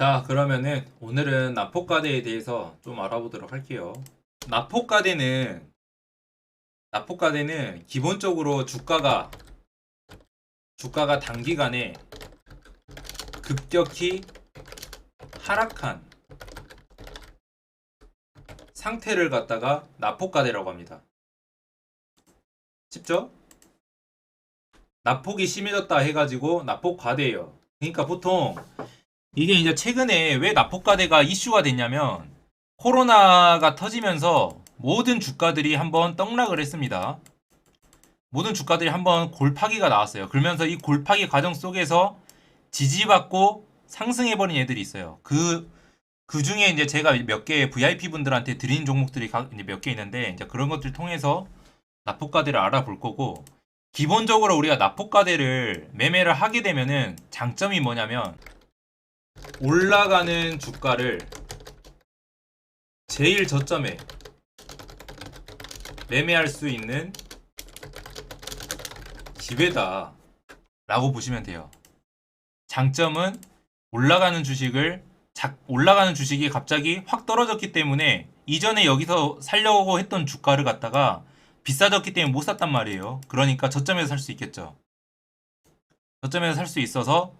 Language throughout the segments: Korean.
자, 그러면은 오늘은 납포가대에 대해서 좀 알아보도록 할게요. 납포가대는 납포가대는 기본적으로 주가가 주가가 단기간에 급격히 하락한 상태를 갖다가 납포가대라고 합니다. 쉽죠? 납폭이 심해졌다 해가지고 납폭과대예요. 그러니까 보통 이게 이제 최근에 왜 납폭과대가 이슈가 됐냐면 코로나가 터지면서 모든 주가들이 한번 떡락을 했습니다. 모든 주가들이 한번 골파기가 나왔어요. 그러면서 이 골파기 과정 속에서 지지받고 상승해버린 애들이 있어요. 그, 그 중에 이제 제가 몇 개 VIP 분들한테 드린 종목들이 몇 개 있는데 이제 그런 것들 통해서 납폭과대를 알아볼 거고 기본적으로 우리가 납폭과대를 매매를 하게 되면은 장점이 뭐냐면 올라가는 주가를 제일 저점에 매매할 수 있는 기회다 라고 보시면 돼요. 장점은 올라가는 주식을 자- 올라가는 주식이 갑자기 확 떨어졌기 때문에 이전에 여기서 살려고 했던 주가를 갖다가 비싸졌기 때문에 못 샀단 말이에요. 그러니까 저점에서 살 수 있겠죠. 저점에서 살 수 있어서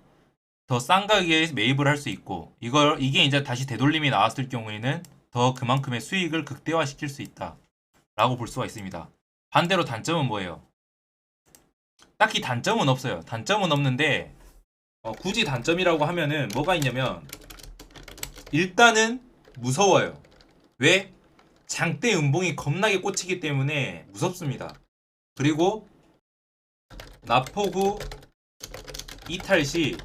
더 싼 가격에 매입을 할 수 있고 이걸 이게 이제 다시 되돌림이 나왔을 경우에는 더 그만큼의 수익을 극대화시킬 수 있다 라고 볼 수가 있습니다. 반대로 단점은 뭐예요? 딱히 단점은 없어요. 단점은 없는데 어, 굳이 단점이라고 하면은 뭐가 있냐면 일단은 무서워요. 왜? 장대 음봉이 겁나게 꽂히기 때문에 무섭습니다. 그리고 나포구 이탈 시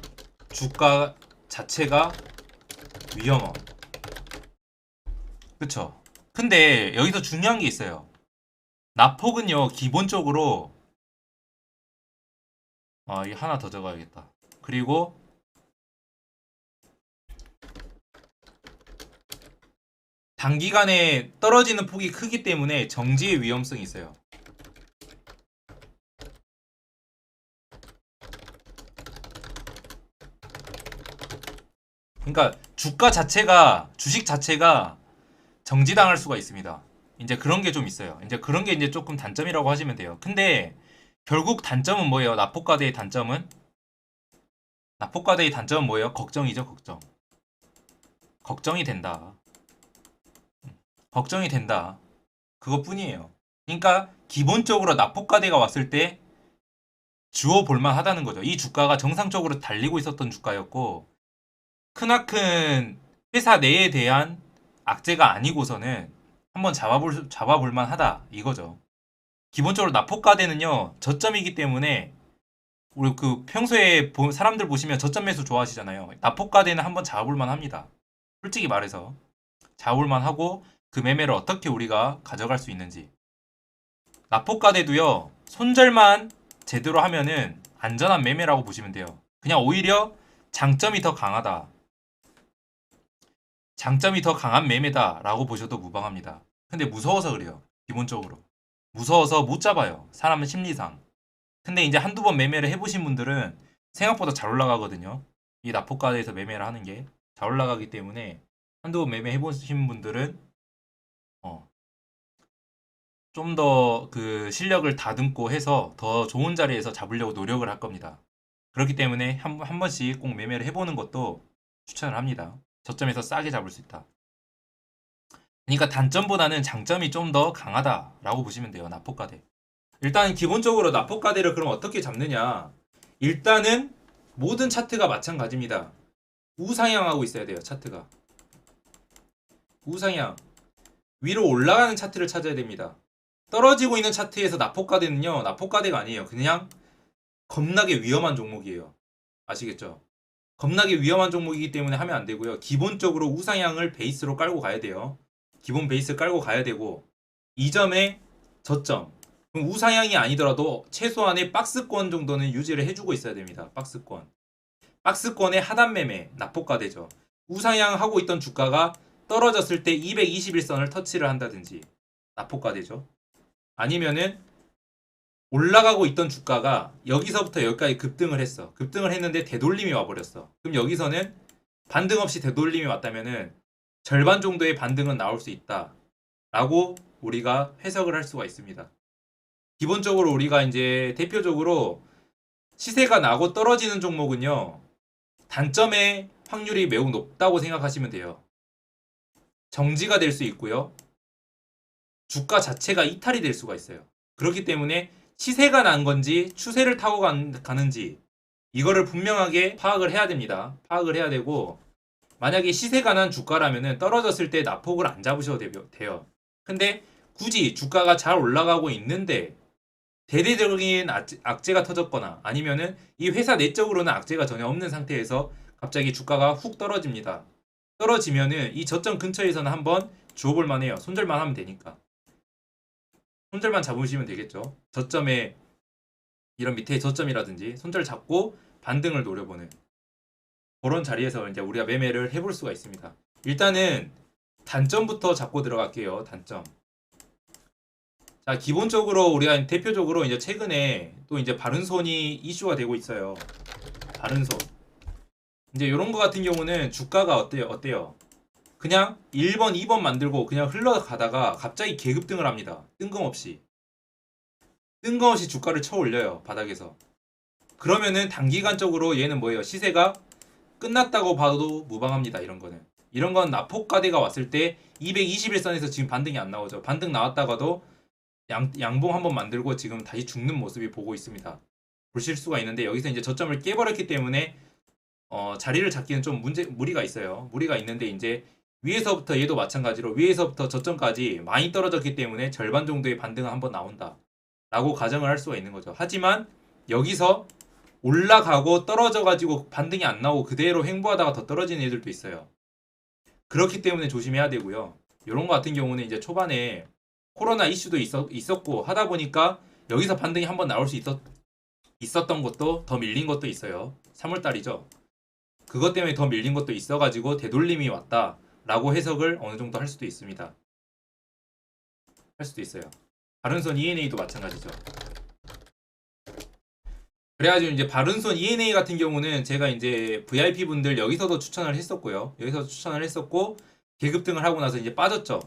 주가 자체가 위험함. 그쵸? 근데 여기서 중요한 게 있어요. 나폭은요, 기본적으로, 아, 이 하나 더 적어야겠다. 그리고, 단기간에 떨어지는 폭이 크기 때문에 정지의 위험성이 있어요. 그러니까 주가 자체가 주식 자체가 정지당할 수가 있습니다. 이제 그런 게 좀 있어요. 이제 그런 게 이제 조금 단점이라고 하시면 돼요. 근데 결국 단점은 뭐예요? 납폭과대의 단점은 납폭과대의 단점은 뭐예요? 걱정이죠, 걱정. 걱정이 된다. 걱정이 된다. 그것뿐이에요. 그러니까 기본적으로 납폭과대가 왔을 때 주워 볼만 하다는 거죠. 이 주가가 정상적으로 달리고 있었던 주가였고 크나큰 회사 내에 대한 악재가 아니고서는 한번 잡아볼 잡아볼 만하다 이거죠. 기본적으로 납폭과대는요 저점이기 때문에 우리 그 평소에 보- 사람들 보시면 저점 매수 좋아하시잖아요. 납폭과대는 한번 잡아볼 만합니다. 솔직히 말해서 잡아볼 만하고 그 매매를 어떻게 우리가 가져갈 수 있는지. 납폭과대도요 손절만 제대로 하면은 안전한 매매라고 보시면 돼요. 그냥 오히려 장점이 더 강하다. 장점이 더 강한 매매다라고 보셔도 무방합니다. 근데 무서워서 그래요. 기본적으로. 무서워서 못 잡아요. 사람은 심리상. 근데 이제 한두 번 매매를 해보신 분들은 생각보다 잘 올라가거든요. 이 납폭가에서 매매를 하는 게 잘 올라가기 때문에 한두 번 매매 해보신 분들은 어, 좀 더 그 실력을 다듬고 해서 더 좋은 자리에서 잡으려고 노력을 할 겁니다. 그렇기 때문에 한, 한 번씩 꼭 매매를 해보는 것도 추천을 합니다. 저점에서 싸게 잡을 수 있다. 그러니까 단점보다는 장점이 좀 더 강하다라고 보시면 돼요. 납폭가대. 일단 기본적으로 납폭가대를 그럼 어떻게 잡느냐? 일단은 모든 차트가 마찬가지입니다. 우상향하고 있어야 돼요. 차트가. 우상향. 위로 올라가는 차트를 찾아야 됩니다. 떨어지고 있는 차트에서 납폭가대는요. 납폭가대가 아니에요. 그냥 겁나게 위험한 종목이에요. 아시겠죠? 겁나게 위험한 종목이기 때문에 하면 안 되고요. 기본적으로 우상향을 베이스로 깔고 가야 돼요. 기본 베이스 깔고 가야 되고 이 점에 저점. 그럼 우상향이 아니더라도 최소한의 박스권 정도는 유지를 해주고 있어야 됩니다. 박스권. 박스권의 하단 매매 납폭가되죠. 우상향하고 있던 주가가 떨어졌을 때 221선을 터치를 한다든지 납폭가되죠. 아니면은 올라가고 있던 주가가 여기서부터 여기까지 급등을 했어. 급등을 했는데 되돌림이 와버렸어. 그럼 여기서는 반등 없이 되돌림이 왔다면은 절반 정도의 반등은 나올 수 있다. 라고 우리가 해석을 할 수가 있습니다. 기본적으로 우리가 이제 대표적으로 시세가 나고 떨어지는 종목은요. 단점의 확률이 매우 높다고 생각하시면 돼요. 정지가 될 수 있고요. 주가 자체가 이탈이 될 수가 있어요. 그렇기 때문에 시세가 난 건지 추세를 타고 간- 가는지 이거를 분명하게 파악을 해야 됩니다. 파악을 해야 되고 만약에 시세가 난 주가라면은 떨어졌을 때 나폭을 안 잡으셔도 돼요. 근데 굳이 주가가 잘 올라가고 있는데 대대적인 악재- 악재가 터졌거나 아니면은 이 회사 내적으로는 악재가 전혀 없는 상태에서 갑자기 주가가 훅 떨어집니다. 떨어지면은 이 저점 근처에서는 한번 주워볼 만해요. 손절만 하면 되니까. 손절만 잡으시면 되겠죠. 저점에 이런 밑에 저점이라든지 손절 잡고 반등을 노려보는 그런 자리에서 이제 우리가 매매를 해볼 수가 있습니다. 일단은 단점부터 잡고 들어갈게요. 단점. 자, 기본적으로 우리가 대표적으로 이제 최근에 또 이제 바른손이 이슈가 되고 있어요. 바른손. 이제 이런 거 같은 경우는 주가가 어때요? 어때요? 그냥 1번, 2번 만들고 그냥 흘러가다가 갑자기 계급등을 합니다. 뜬금없이. 뜬금없이 주가를 쳐 올려요. 바닥에서. 그러면은 단기간적으로 얘는 뭐예요? 시세가 끝났다고 봐도 무방합니다. 이런 거는. 이런 건 나폭가대가 왔을 때 221선에서 지금 반등이 안 나오죠. 반등 나왔다가도 양, 양봉 한번 만들고 지금 다시 죽는 모습이 보고 있습니다. 보실 수가 있는데 여기서 이제 저점을 깨버렸기 때문에 어, 자리를 잡기는 좀 문제 무리가 있어요. 무리가 있는데 이제 위에서부터 얘도 마찬가지로 위에서부터 저점까지 많이 떨어졌기 때문에 절반 정도의 반등은 한번 나온다. 라고 가정을 할 수가 있는 거죠. 하지만 여기서 올라가고 떨어져 가지고 반등이 안 나오고 그대로 횡보하다가 더 떨어지는 애들도 있어요. 그렇기 때문에 조심해야 되고요. 이런 거 같은 경우는 이제 초반에 코로나 이슈도 있었, 있었고 하다 보니까 여기서 반등이 한번 나올 수 있었, 있었던 것도 더 밀린 것도 있어요. 3월 달이죠. 그것 때문에 더 밀린 것도 있어가지고 되돌림이 왔다 라고 해석을 어느 정도 할 수도 있습니다. 할 수도 있어요. 바른손 ENA도 마찬가지죠. 그래가지고 이제 바른손 ENA 같은 경우는 제가 이제 VIP 분들 여기서도 추천을 했었고요. 여기서 추천을 했었고 계급 등을 하고 나서 이제 빠졌죠.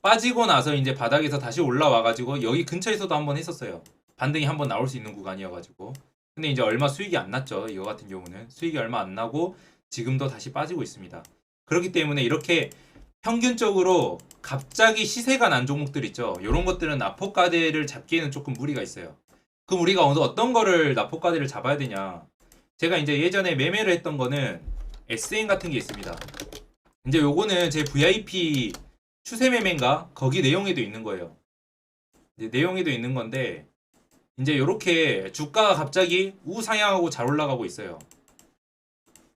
빠지고 나서 이제 바닥에서 다시 올라와가지고 여기 근처에서도 한번 했었어요. 반등이 한번 나올 수 있는 구간이어가지고. 근데 이제 얼마 수익이 안 났죠. 이거 같은 경우는 수익이 얼마 안 나고 지금도 다시 빠지고 있습니다. 그렇기 때문에 이렇게 평균적으로 갑자기 시세가 난 종목들 있죠. 이런 것들은 나포가대를 잡기에는 조금 무리가 있어요. 그럼 우리가 어떤 거를 나포가대를 잡아야 되냐? 제가 이제 예전에 매매를 했던 거는 SN 같은 게 있습니다. 이제 요거는 제 VIP 추세 매매인가 거기 내용에도 있는 거예요. 내용에도 있는 건데 이제 이렇게 주가가 갑자기 우상향하고 잘 올라가고 있어요.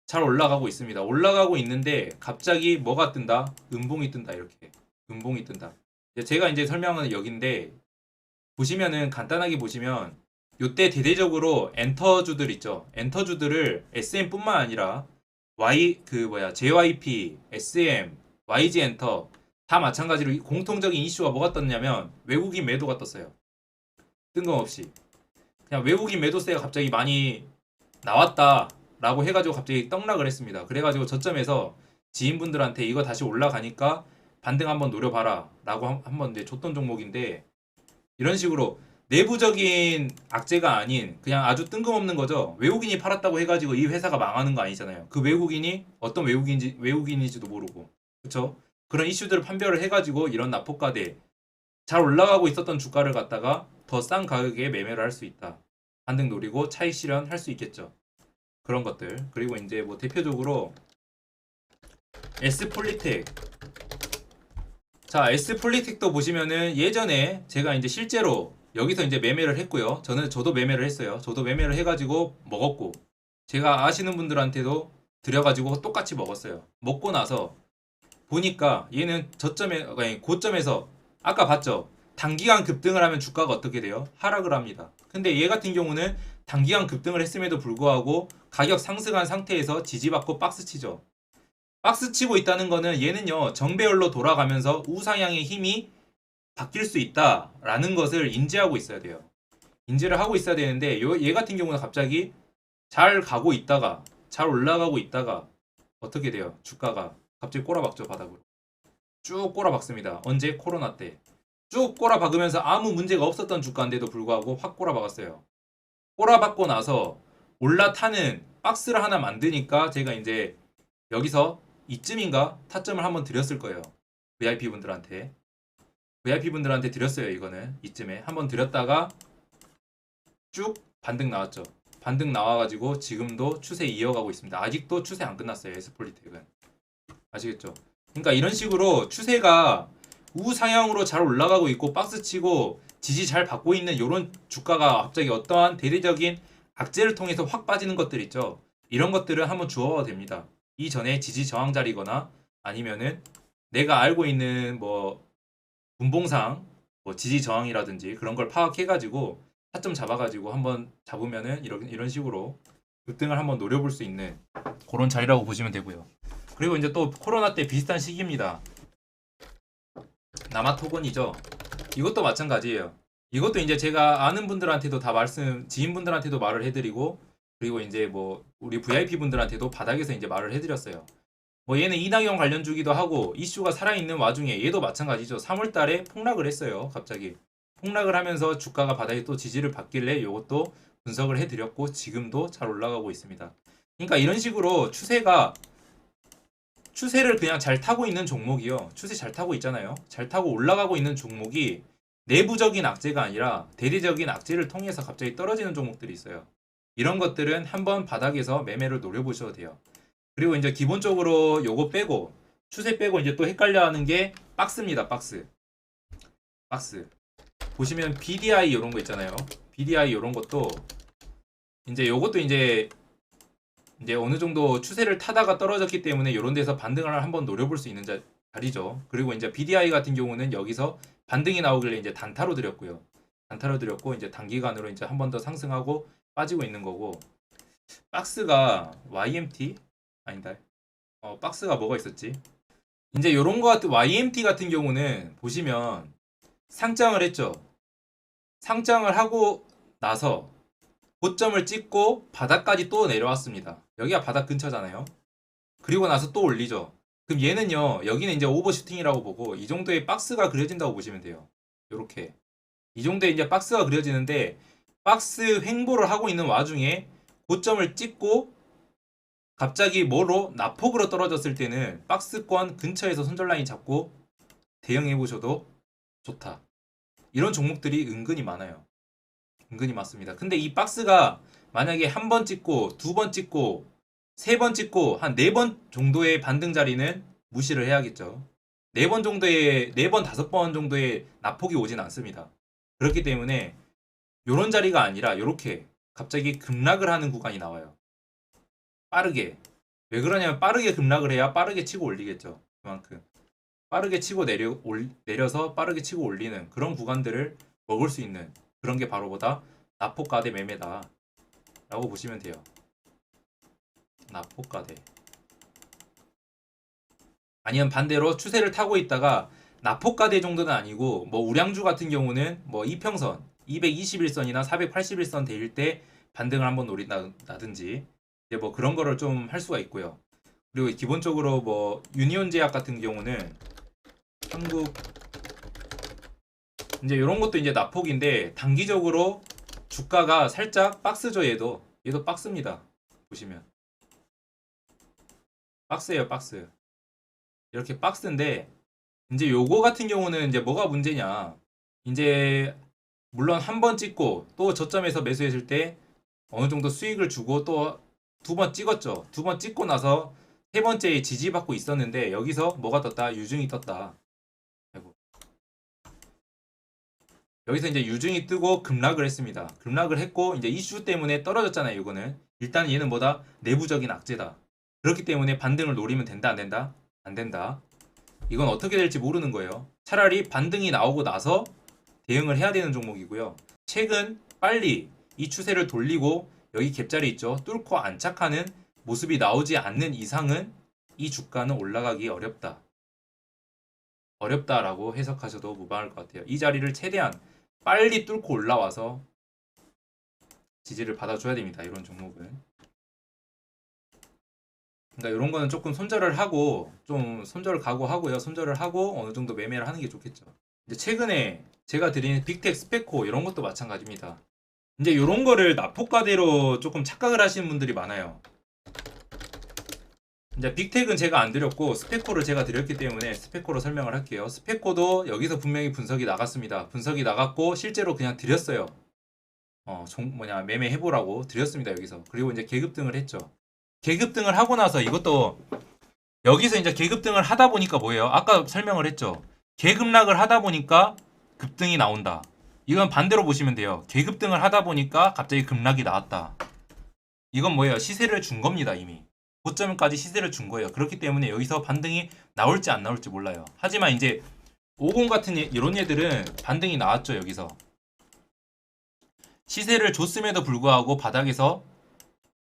잘 올라가고 있습니다. 올라가고 있는데 갑자기 뭐가 뜬다? 음봉이 뜬다 이렇게. 음봉이 뜬다. 제가 이제 설명은 여기인데 보시면은 간단하게 보시면 요때 대대적으로 엔터주들 있죠. 엔터주들을 SM뿐만 아니라 Y 그 뭐야 JYP, SM, YG 엔터 다 마찬가지로 이 공통적인 이슈가 뭐가 떴냐면 외국인 매도가 떴어요. 뜬금없이 그냥 외국인 매도세가 갑자기 많이 나왔다 라고 해가지고 갑자기 떡락을 했습니다. 그래가지고 저점에서 지인분들한테 이거 다시 올라가니까 반등 한번 노려봐라 라고 한- 한번 이제 줬던 종목인데 이런 식으로 내부적인 악재가 아닌 그냥 아주 뜬금없는 거죠. 외국인이 팔았다고 해가지고 이 회사가 망하는 거 아니잖아요. 그 외국인이 어떤 외국인지 외국인인지도 모르고 그렇죠. 그런 이슈들을 판별을 해가지고 이런 납폭가대 잘 올라가고 있었던 주가를 갖다가 더 싼 가격에 매매를 할 수 있다. 반등 노리고 차익 실현 할 수 있겠죠. 그런 것들. 그리고 이제 뭐 대표적으로 S폴리텍. 자, S폴리텍도 보시면은 예전에 제가 이제 실제로 여기서 이제 매매를 했고요. 저는 저도 매매를 했어요. 저도 매매를 해가지고 먹었고 제가 아시는 분들한테도 드려가지고 똑같이 먹었어요. 먹고 나서 보니까 얘는 저점에 아니 고점에서 아까 봤죠. 단기간 급등을 하면 주가가 어떻게 돼요? 하락을 합니다. 근데 얘 같은 경우는 단기간 급등을 했음에도 불구하고 가격 상승한 상태에서 지지받고 박스 치죠. 박스 치고 있다는 거는 얘는요 정배열로 돌아가면서 우상향의 힘이 바뀔 수 있다라는 것을 인지하고 있어야 돼요. 인지를 하고 있어야 되는데 요, 얘 같은 경우는 갑자기 잘 가고 있다가 잘 올라가고 있다가 어떻게 돼요? 주가가 갑자기 꼬라박죠 바닥으로. 쭉 꼬라박습니다. 언제 코로나 때. 쭉 꼬라박으면서 아무 문제가 없었던 주가인데도 불구하고 확 꼬라박았어요. 꼬라박고 나서 올라타는 박스를 하나 만드니까 제가 이제 여기서 이쯤인가 타점을 한번 드렸을 거예요. VIP 분들한테. VIP 분들한테 드렸어요, 이거는. 이쯤에. 한번 드렸다가 쭉 반등 나왔죠. 반등 나와가지고 지금도 추세 이어가고 있습니다. 아직도 추세 안 끝났어요, 에스폴리텍은. 아시겠죠? 그러니까 이런 식으로 추세가 우상향으로 잘 올라가고 있고 박스 치고 지지 잘 받고 있는 이런 주가가 갑자기 어떠한 대대적인 악재를 통해서 확 빠지는 것들 있죠. 이런 것들은 한번 주어봐도 됩니다. 이전에 지지 저항 자리거나 아니면은 내가 알고 있는 뭐 분봉상 뭐 지지 저항이라든지 그런 걸 파악해가지고 타점 잡아가지고 한번 잡으면은 이런 이런 식으로 급등을 한번 노려볼 수 있는 그런 자리라고 보시면 되고요. 그리고 이제 또 코로나 때 비슷한 시기입니다. 남아토건이죠. 이것도 마찬가지예요. 이것도 이제 제가 아는 분들한테도 다 말씀, 지인분들한테도 말을 해드리고, 그리고 이제 뭐 우리 VIP 분들한테도 바닥에서 이제 말을 해드렸어요. 뭐 얘는 이낙연 관련 주기도 하고 이슈가 살아있는 와중에 얘도 마찬가지죠. 3월달에 폭락을 했어요. 갑자기 폭락을 하면서 주가가 바닥에 또 지지를 받길래 이것도 분석을 해드렸고 지금도 잘 올라가고 있습니다. 그러니까 이런 식으로 추세가 추세를 그냥 잘 타고 있는 종목이요. 추세 잘 타고 있잖아요. 잘 타고 올라가고 있는 종목이 내부적인 악재가 아니라 대대적인 악재를 통해서 갑자기 떨어지는 종목들이 있어요. 이런 것들은 한번 바닥에서 매매를 노려보셔도 돼요. 그리고 이제 기본적으로 요거 빼고 추세 빼고 이제 또 헷갈려 하는 게 박스입니다. 박스. 박스. 보시면 BDI 이런 거 있잖아요. BDI 이런 것도 이제 요것도 이제 이제 어느 정도 추세를 타다가 떨어졌기 때문에 이런 데서 반등을 한번 노려볼 수 있는 자, 자리죠. 그리고 이제 BDI 같은 경우는 여기서 반등이 나오길래 이제 단타로 드렸고요. 단타로 드렸고 이제 단기간으로 이제 한 번 더 상승하고 빠지고 있는 거고 박스가 YMT 아니다. 어, 박스가 뭐가 있었지? 이제 요런 거 같은 YMT 같은 경우는 보시면 상장을 했죠. 상장을 하고 나서 고점을 찍고 바닥까지 또 내려왔습니다. 여기가 바닥 근처잖아요. 그리고 나서 또 올리죠. 그럼 얘는요, 여기는 이제 오버슈팅이라고 보고 이 정도의 박스가 그려진다고 보시면 돼요. 요렇게. 이 정도의 이제 박스가 그려지는데 박스 횡보를 하고 있는 와중에 고점을 찍고 갑자기 뭐로 나폭으로 떨어졌을 때는 박스권 근처에서 손절 라인 잡고 대응해 보셔도 좋다. 이런 종목들이 은근히 많아요. 은근히 많습니다. 근데 이 박스가 만약에 한 번 찍고 두 번 찍고 세 번 찍고 한 네 번 정도의 반등 자리는 무시를 해야겠죠. 네 번 정도의 네 번 다섯 번 정도의 나폭이 오진 않습니다. 그렇기 때문에 요런 자리가 아니라 요렇게 갑자기 급락을 하는 구간이 나와요. 빠르게. 왜 그러냐면 빠르게 급락을 해야 빠르게 치고 올리겠죠. 그만큼. 빠르게 치고 내려 올, 내려서 빠르게 치고 올리는 그런 구간들을 먹을 수 있는 그런 게 바로 보다 나포가대 매매다 라고 보시면 돼요 나포가대. 아니면 반대로 추세를 타고 있다가 나포가대 정도는 아니고 뭐 우량주 같은 경우는 뭐 이평선 221선이나 481선 대일 때 반등을 한번 노린다든지 이제 뭐 그런 거를 좀 할 수가 있고요. 그리고 기본적으로 뭐 유니온 제약 같은 경우는 한국 이제 이런 것도 이제 나폭인데 단기적으로 주가가 살짝 박스죠 얘도 얘도 박스입니다. 보시면 박스예요 박스. 이렇게 박스인데 이제 요거 같은 경우는 이제 뭐가 문제냐. 이제 물론 한 번 찍고 또 저점에서 매수했을 때 어느 정도 수익을 주고 또 두 번 찍었죠. 두 번 찍고 나서 세 번째에 지지받고 있었는데 여기서 뭐가 떴다? 유증이 떴다. 여기서 이제 유증이 뜨고 급락을 했습니다. 급락을 했고 이제 이슈 때문에 떨어졌잖아요. 이거는. 일단 얘는 뭐다? 내부적인 악재다. 그렇기 때문에 반등을 노리면 된다 안 된다? 안 된다. 이건 어떻게 될지 모르는 거예요. 차라리 반등이 나오고 나서 대응을 해야 되는 종목이고요. 최근 빨리 이 추세를 돌리고 여기 갭자리 있죠. 뚫고 안착하는 모습이 나오지 않는 이상은 이 주가는 올라가기 어렵다. 어렵다라고 해석하셔도 무방할 것 같아요. 이 자리를 최대한 빨리 뚫고 올라와서 지지를 받아줘야 됩니다. 이런 종목은. 그러니까 이런 거는 조금 손절을 하고 좀 손절 각오하고요. 손절을 하고 어느 정도 매매를 하는 게 좋겠죠. 이제 최근에 제가 드린 빅텍 스페코 이런 것도 마찬가지입니다. 이제 이런 거를 납폭가대로 조금 착각을 하시는 분들이 많아요. 이제 빅텍은 제가 안 드렸고 스페코를 제가 드렸기 때문에 스페코로 설명을 할게요. 스페코도 여기서 분명히 분석이 나갔습니다. 분석이 나갔고 실제로 그냥 드렸어요. 어, 종, 뭐냐 매매 해보라고 드렸습니다 여기서. 그리고 이제 계급 등을 했죠. 계급 등을 하고 나서 이것도 여기서 이제 계급 등을 하다 보니까 뭐예요? 아까 설명을 했죠. 계급락을 하다 보니까 급등이 나온다. 이건 반대로 보시면 돼요. 계급 등을 하다 보니까 갑자기 급락이 나왔다. 이건 뭐예요? 시세를 준 겁니다 이미. 고점까지 시세를 준 거예요. 그렇기 때문에 여기서 반등이 나올지 안 나올지 몰라요. 하지만 이제 50 같은 얘- 이런 얘들은 반등이 나왔죠 여기서. 시세를 줬음에도 불구하고 바닥에서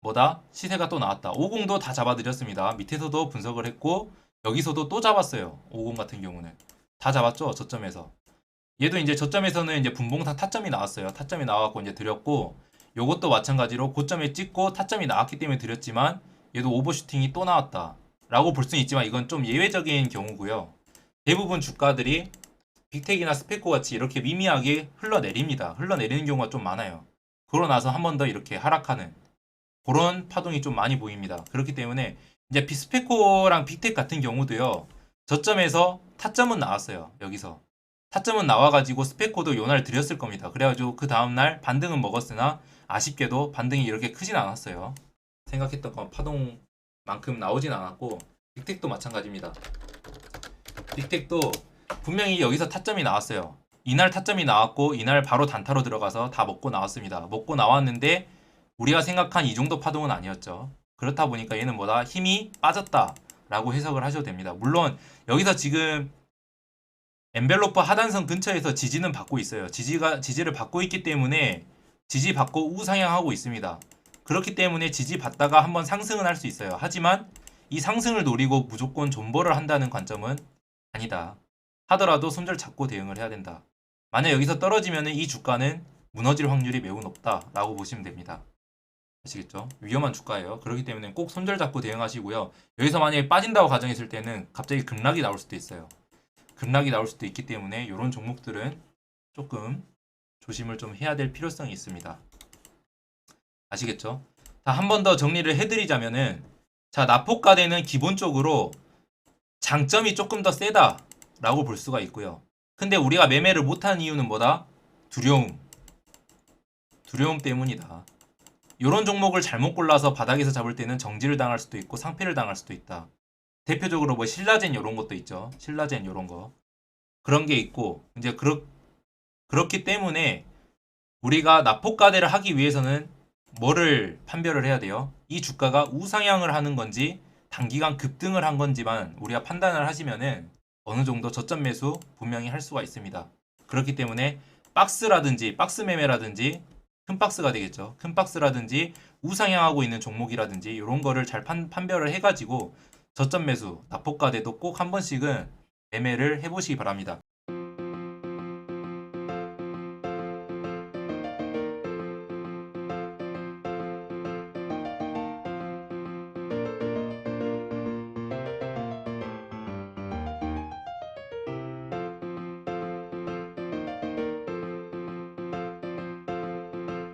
뭐다? 시세가 또 나왔다. 50도 다 잡아드렸습니다. 밑에서도 분석을 했고 여기서도 또 잡았어요. 50 같은 경우는 다 잡았죠 저점에서. 얘도 이제 저점에서는 이제 분봉상 타점이 나왔어요. 타점이 나왔고 이제 드렸고 요것도 마찬가지로 고점에 찍고 타점이 나왔기 때문에 드렸지만 얘도 오버슈팅이 또 나왔다. 라고 볼 수는 있지만 이건 좀 예외적인 경우고요. 대부분 주가들이 빅텍이나 스페코 같이 이렇게 미미하게 흘러내립니다. 흘러내리는 경우가 좀 많아요. 그러고 나서 한 번 더 이렇게 하락하는 그런 파동이 좀 많이 보입니다. 그렇기 때문에 이제 비스페코랑 빅텍 같은 경우도요. 저점에서 타점은 나왔어요. 여기서. 타점은 나와가지고 스페코도 요날 드렸을 겁니다. 그래가지고 그 다음날 반등은 먹었으나 아쉽게도 반등이 이렇게 크진 않았어요. 생각했던 건 파동만큼 나오진 않았고 빅텍도 마찬가지입니다. 빅텍도 분명히 여기서 타점이 나왔어요. 이날 타점이 나왔고 이날 바로 단타로 들어가서 다 먹고 나왔습니다. 먹고 나왔는데 우리가 생각한 이 정도 파동은 아니었죠. 그렇다 보니까 얘는 뭐다 힘이 빠졌다 라고 해석을 하셔도 됩니다. 물론 여기서 지금 엔벨로프 하단선 근처에서 지지는 받고 있어요. 지지가 지지를 받고 있기 때문에 지지 받고 우상향하고 있습니다. 그렇기 때문에 지지 받다가 한번 상승은 할 수 있어요. 하지만 이 상승을 노리고 무조건 존버를 한다는 관점은 아니다. 하더라도 손절 잡고 대응을 해야 된다. 만약 여기서 떨어지면 이 주가는 무너질 확률이 매우 높다라고 보시면 됩니다. 아시겠죠? 위험한 주가예요. 그렇기 때문에 꼭 손절 잡고 대응하시고요. 여기서 만약에 빠진다고 가정했을 때는 갑자기 급락이 나올 수도 있어요. 급락이 나올 수도 있기 때문에 이런 종목들은 조금 조심을 좀 해야 될 필요성이 있습니다. 아시겠죠? 자, 한 번 더 정리를 해드리자면은 자, 나포가대는 기본적으로 장점이 조금 더 세다라고 볼 수가 있고요. 근데 우리가 매매를 못한 이유는 뭐다? 두려움. 두려움 때문이다. 이런 종목을 잘못 골라서 바닥에서 잡을 때는 정지를 당할 수도 있고 상패를 당할 수도 있다. 대표적으로 뭐 신라젠 이런 것도 있죠. 신라젠 이런 거. 그런 게 있고 이제 그렇 그렇기 때문에 우리가 나포가대를 하기 위해서는 뭐를 판별을 해야 돼요? 이 주가가 우상향을 하는 건지 단기간 급등을 한 건지만 우리가 판단을 하시면은 어느 정도 저점 매수 분명히 할 수가 있습니다. 그렇기 때문에 박스라든지 박스 매매라든지 큰 박스가 되겠죠. 큰 박스라든지 우상향하고 있는 종목이라든지 이런 거를 잘 판, 판별을 해가지고 저점 매수, 납폭가대도 꼭 한 번씩은 매매를 해보시기 바랍니다.